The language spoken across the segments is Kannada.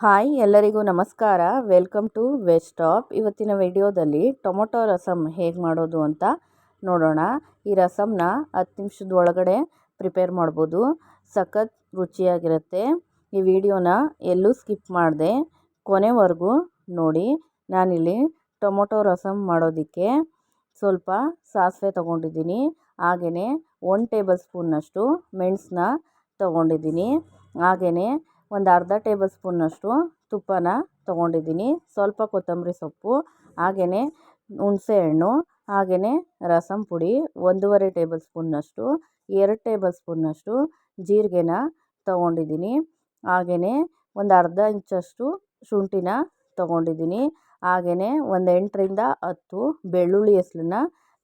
ಹಾಯ್, ಎಲ್ಲರಿಗೂ ನಮಸ್ಕಾರ. ವೆಲ್ಕಮ್ ಟು ವೆಜ್ ಟಾಪ್ ಇವತ್ತಿನ ವಿಡಿಯೋದಲ್ಲಿ ಟೊಮೊಟೊ ರಸಮ್ ಹೇಗೆ ಮಾಡೋದು ಅಂತ ನೋಡೋಣ. ಈ ರಸಮ್ನ ಹತ್ತು ನಿಮಿಷದ ಒಳಗಡೆ ಪ್ರಿಪೇರ್ ಮಾಡ್ಬೋದು. ಸಖತ್ ರುಚಿಯಾಗಿರುತ್ತೆ. ಈ ವಿಡಿಯೋನ ಎಲ್ಲೂ ಸ್ಕಿಪ್ ಮಾಡಿದೆ ಕೊನೆವರೆಗೂ ನೋಡಿ. ನಾನಿಲ್ಲಿ ಟೊಮೊಟೊ ರಸಮ್ ಮಾಡೋದಕ್ಕೆ ಸ್ವಲ್ಪ ಸಾಸಿವೆ ತೊಗೊಂಡಿದ್ದೀನಿ. ಹಾಗೆಯೇ ಒನ್ ಟೇಬಲ್ ಸ್ಪೂನ್ನಷ್ಟು ಮೆಣಸನ್ನ ತೊಗೊಂಡಿದ್ದೀನಿ. ಹಾಗೆಯೇ ಒಂದು ಅರ್ಧ ಟೇಬಲ್ ಸ್ಪೂನಷ್ಟು ತುಪ್ಪನ ತೊಗೊಂಡಿದ್ದೀನಿ. ಸ್ವಲ್ಪ ಕೊತ್ತಂಬರಿ ಸೊಪ್ಪು, ಹಾಗೆಯೇ ಹುಣಸೆಹಣ್ಣು ಹಾಗೆಯೇ ರಸಂ ಪುಡಿ, ಒಂದೂವರೆ ಟೇಬಲ್ ಸ್ಪೂನ್ನಷ್ಟು ಎರಡು ಟೇಬಲ್ ಸ್ಪೂನ್ನಷ್ಟು ಜೀರಿಗೆನ ತೊಗೊಂಡಿದ್ದೀನಿ. ಹಾಗೆಯೇ ಒಂದು ಅರ್ಧ ಇಂಚಷ್ಟು ಶುಂಠಿನ ತೊಗೊಂಡಿದ್ದೀನಿ. ಹಾಗೆಯೇ ಒಂದು ಎಂಟರಿಂದ ಹತ್ತು ಬೆಳ್ಳುಳ್ಳಿ ಹೆಸ್ಲನ್ನ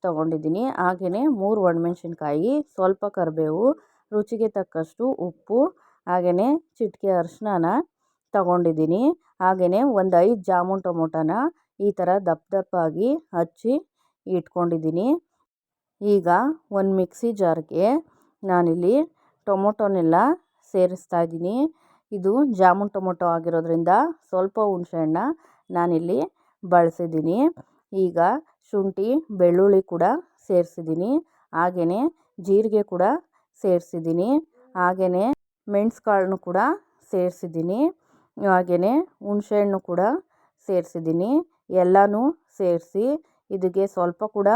ತೊಗೊಂಡಿದ್ದೀನಿ. ಹಾಗೆಯೇ ಮೂರು ಒಣಮೆಣ್ಸಿನ್ಕಾಯಿ, ಸ್ವಲ್ಪ ಕರಿಬೇವು, ರುಚಿಗೆ ತಕ್ಕಷ್ಟು ಉಪ್ಪು ಹಾಗೆಯೇ ಚಿಟಿಕೆ ಅರಿಶಿಣನ ತಗೊಂಡಿದ್ದೀನಿ. ಹಾಗೆಯೇ ಒಂದು ಐದು ಜಾಮೂನ್ ಟೊಮೊಟೊನ ಈ ಥರ ದಪ್ಪ ದಪ್ಪಾಗಿ ಹಚ್ಚಿ ಇಟ್ಕೊಂಡಿದ್ದೀನಿ. ಈಗ ಒಂದು ಮಿಕ್ಸಿ ಜಾರ್ಗೆ ನಾನಿಲ್ಲಿ ಟೊಮೊಟೊನೆಲ್ಲ ಸೇರಿಸ್ತಾ ಇದ್ದೀನಿ. ಇದು ಜಾಮೂನ್ ಟೊಮೊಟೊ ಆಗಿರೋದ್ರಿಂದ ಸ್ವಲ್ಪ ಹುಣಸೆಹಣ್ಣ ನಾನಿಲ್ಲಿ ಬಳಸಿದ್ದೀನಿ. ಈಗ ಶುಂಠಿ, ಬೆಳ್ಳುಳ್ಳಿ ಕೂಡ ಸೇರಿಸಿದ್ದೀನಿ. ಹಾಗೆಯೇ ಜೀರಿಗೆ ಕೂಡ ಸೇರಿಸಿದ್ದೀನಿ. ಹಾಗೆಯೇ ಮೆಣಸು ಕಾಳನ್ನು ಕೂಡ ಸೇರಿಸಿದ್ದೀನಿ. ಹಾಗೆಯೇ ಹುಣಸೆಹಣ್ಣು ಕೂಡ ಸೇರಿಸಿದ್ದೀನಿ. ಎಲ್ಲನೂ ಸೇರಿಸಿ ಇದಕ್ಕೆ ಸ್ವಲ್ಪ ಕೂಡ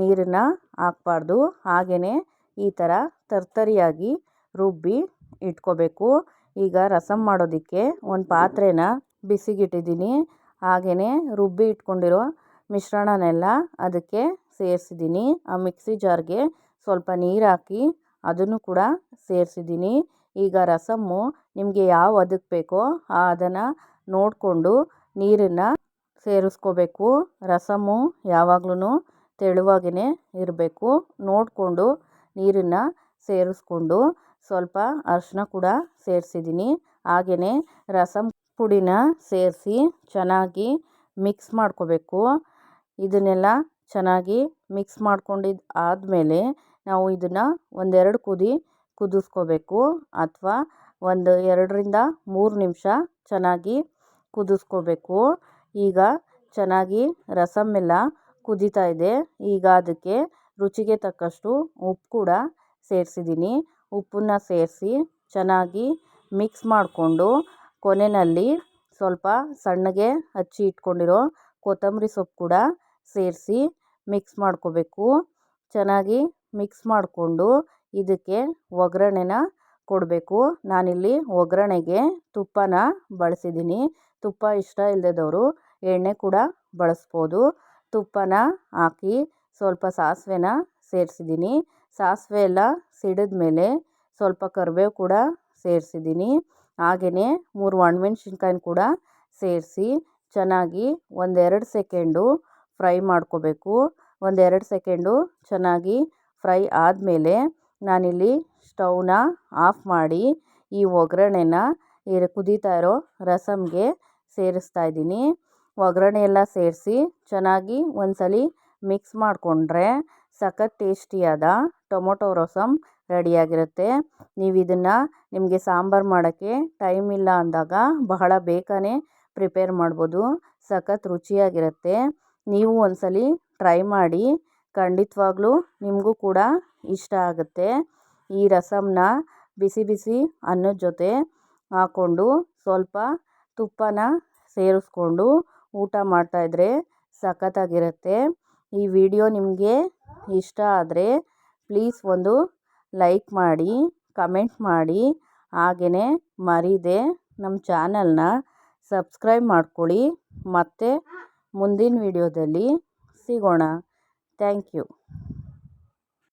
ನೀರನ್ನು ಹಾಕ್ಬಾರ್ದು. ಹಾಗೆಯೇ ಈ ಥರ ತರ್ತರಿಯಾಗಿ ರುಬ್ಬಿ ಇಟ್ಕೋಬೇಕು. ಈಗ ರಸಮ್ ಮಾಡೋದಕ್ಕೆ ಒಂದು ಪಾತ್ರೆನ ಬಿಸಿಗಿಟ್ಟಿದ್ದೀನಿ. ಹಾಗೆಯೇ ರುಬ್ಬಿ ಇಟ್ಕೊಂಡಿರೋ ಮಿಶ್ರಣನೆಲ್ಲ ಅದಕ್ಕೆ ಸೇರಿಸಿದ್ದೀನಿ. ಆ ಮಿಕ್ಸಿ ಜಾರ್ಗೆ ಸ್ವಲ್ಪ ನೀರು ಹಾಕಿ ಅದನ್ನು ಕೂಡ ಸೇರಿಸಿದ್ದೀನಿ. ಈಗ ರಸಮ್ಮು ನಿಮಗೆ ಯಾವ ಅದಕ್ಕೆ ಬೇಕೋ ಅದನ್ನು ನೋಡಿಕೊಂಡು ನೀರನ್ನು ಸೇರಿಸ್ಕೋಬೇಕು. ರಸಮ್ಮು ಯಾವಾಗ್ಲೂ ತೆಳುವಾಗೇ ಇರಬೇಕು. ನೋಡಿಕೊಂಡು ನೀರನ್ನು ಸೇರಿಸ್ಕೊಂಡು ಸ್ವಲ್ಪ ಅರಿಶಿನ ಕೂಡ ಸೇರಿಸಿದ್ದೀನಿ ಹಾಗೆಯೇ ರಸಮ್ ಪುಡಿನ ಸೇರಿಸಿ ಚೆನ್ನಾಗಿ ಮಿಕ್ಸ್ ಮಾಡ್ಕೋಬೇಕು. ಇದನ್ನೆಲ್ಲ ಚೆನ್ನಾಗಿ ಮಿಕ್ಸ್ ಮಾಡ್ಕೊಂಡಿದ್ದು ಆದಮೇಲೆ ನಾವು ಇದನ್ನು ಒಂದೆರಡು ಕುದಿ ಕುದಿಸ್ಕೋಬೇಕು ಅಥವಾ ಒಂದು ಎರಡರಿಂದ ಮೂರು ನಿಮಿಷ ಚೆನ್ನಾಗಿ ಕುದಿಸ್ಕೋಬೇಕು. ಈಗ ಚೆನ್ನಾಗಿ ರಸಮ್ ಎಲ್ಲ ಕುದೀತಾ ಇದೆ. ಈಗ ಅದಕ್ಕೆ ರುಚಿಗೆ ತಕ್ಕಷ್ಟು ಉಪ್ಪು ಕೂಡ ಸೇರಿಸಿದ್ದೀನಿ. ಉಪ್ಪನ್ನ ಸೇರಿಸಿ ಚೆನ್ನಾಗಿ ಮಿಕ್ಸ್ ಮಾಡಿಕೊಂಡು ಕೊನೆಯಲ್ಲಿ ಸ್ವಲ್ಪ ಸಣ್ಣಗೆ ಹಚ್ಚಿ ಇಟ್ಕೊಂಡಿರೋ ಕೊತ್ತಂಬರಿ ಸೊಪ್ಪು ಕೂಡ ಸೇರಿಸಿ ಮಿಕ್ಸ್ ಮಾಡ್ಕೋಬೇಕು. ಚೆನ್ನಾಗಿ ಮಿಕ್ಸ್ ಮಾಡಿಕೊಂಡು ಇದಕ್ಕೆ ಒಗ್ಗರಣೆನ ಕೊಡಬೇಕು. ನಾನಿಲ್ಲಿ ಒಗ್ಗರಣೆಗೆ ತುಪ್ಪನ ಬಳಸಿದ್ದೀನಿ. ತುಪ್ಪ ಇಷ್ಟ ಇಲ್ಲದವರು ಎಣ್ಣೆ ಕೂಡ ಬಳಸ್ಬೋದು. ತುಪ್ಪನ ಹಾಕಿ ಸ್ವಲ್ಪ ಸಾಸಿವೆನ ಸೇರಿಸಿದ್ದೀನಿ. ಸಾಸಿವೆ ಎಲ್ಲ ಸಿಡಿದ ಮೇಲೆ ಸ್ವಲ್ಪ ಕರಿಬೇವು ಕೂಡ ಸೇರಿಸಿದ್ದೀನಿ. ಹಾಗೆಯೇ ಮೂರು ಒಣಮೆಣ್ಸಿನ್ಕಾಯಿನ ಕೂಡ ಸೇರಿಸಿ ಚೆನ್ನಾಗಿ ಒಂದೆರಡು ಸೆಕೆಂಡು ಫ್ರೈ ಮಾಡ್ಕೋಬೇಕು. ಒಂದೆರಡು ಸೆಕೆಂಡು ಚೆನ್ನಾಗಿ ಫ್ರೈ ಆದಮೇಲೆ ನಾನಿಲ್ಲಿ ಸ್ಟೌವ್ನ ಆಫ್ ಮಾಡಿ ಈ ಒಗ್ಗರಣೆನ ಈ ಕುದೀತಾ ಇರೋ ರಸಮ್ಗೆ ಸೇರಿಸ್ತಾ ಇದ್ದೀನಿ. ಒಗ್ಗರಣೆ ಎಲ್ಲ ಸೇರಿಸಿ ಚೆನ್ನಾಗಿ ಒಂದ್ಸಲ ಮಿಕ್ಸ್ ಮಾಡಿಕೊಂಡ್ರೆ ಸಖತ್ ಟೇಸ್ಟಿಯಾದ ಟೊಮೊಟೊ ರಸಮ್ ರೆಡಿಯಾಗಿರುತ್ತೆ. ನೀವು ಇದನ್ನು ನಿಮಗೆ ಸಾಂಬಾರು ಮಾಡೋಕ್ಕೆ ಟೈಮ್ ಇಲ್ಲ ಅಂದಾಗ ಬಹಳ ಬೇಗನೆ ಪ್ರಿಪೇರ್ ಮಾಡ್ಬೋದು. ಸಖತ್ ರುಚಿಯಾಗಿರುತ್ತೆ. ನೀವು ಒಂದ್ಸಲ ಟ್ರೈ ಮಾಡಿ ಖಂಡಿತವಾಗ್ಲೂ ನಿಮಗೂ ಕೂಡ ಇಷ್ಟ ಆಗುತ್ತೆ. ಈ ರಸಮ್ನ ಬಿಸಿ ಬಿಸಿ ಅನ್ನದ ಜೊತೆ ಹಾಕ್ಕೊಂಡು ಸ್ವಲ್ಪ ತುಪ್ಪನ ಸೇರಿಸ್ಕೊಂಡು ಊಟ ಮಾಡ್ತಾಯಿದ್ರೆ ಸಖತ್ತಾಗಿರುತ್ತೆ. ಈ ವಿಡಿಯೋ ನಿಮಗೆ ಇಷ್ಟ ಆದರೆ ಪ್ಲೀಸ್ ಒಂದು ಲೈಕ್ ಮಾಡಿ, ಕಮೆಂಟ್ ಮಾಡಿ. ಹಾಗೆಯೇ ಮರೀದೆ ನಮ್ಮ ಚಾನಲ್ನ ಸಬ್ಸ್ಕ್ರೈಬ್ ಮಾಡ್ಕೊಳ್ಳಿ. ಮತ್ತು ಮುಂದಿನ ವಿಡಿಯೋದಲ್ಲಿ ಸಿಗೋಣ. Thank you